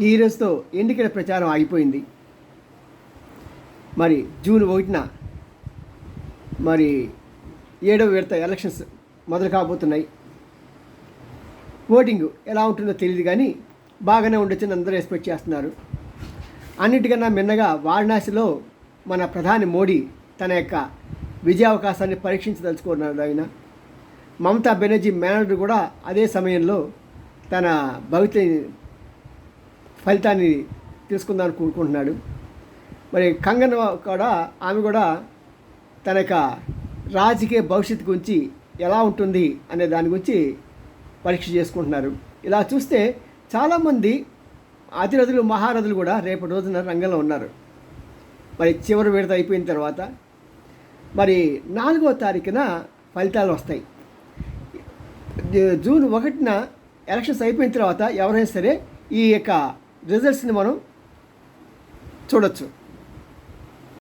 ఈ రోజుతో ఎన్నికల ప్రచారం ఆగిపోయింది. మరి జూన్ ఒకటిన మరి ఏడవ విడత ఎలక్షన్స్ మొదలు కాబోతున్నాయి. ఓటింగ్ ఎలా ఉంటుందో తెలియదు కానీ బాగానే ఉండొచ్చని అందరూ ఎక్స్పెక్ట్ చేస్తున్నారు. అన్నిటికన్నా మిన్నగా వారణాసిలో మన ప్రధాని మోడీ తన యొక్క విజయావకాశాన్ని పరీక్షించదలుచుకున్నాడు ఆయన. మమతా బెనర్జీ మేనర్ కూడా అదే సమయంలో తన భవిత ఫలితాన్ని తీసుకుందామని కోరుకుంటున్నాడు. మరి కంగన్ కూడా ఆమె కూడా తన యొక్క రాజకీయ భవిష్యత్తు గురించి ఎలా ఉంటుంది అనే దాని గురించి పరీక్ష చేసుకుంటున్నారు. ఇలా చూస్తే చాలామంది అతిరథులు మహారథులు కూడా రేపటి రోజున రంగంలో ఉన్నారు. మరి చివరి విడత అయిపోయిన తర్వాత మరి నాలుగో తారీఖున ఫలితాలు వస్తాయి. జూన్ ఒకటిన ఎలక్షన్స్ అయిపోయిన తర్వాత ఎవరైనా సరే ఈ యొక్క రిజల్ట్స్ని మనం చూడొచ్చు.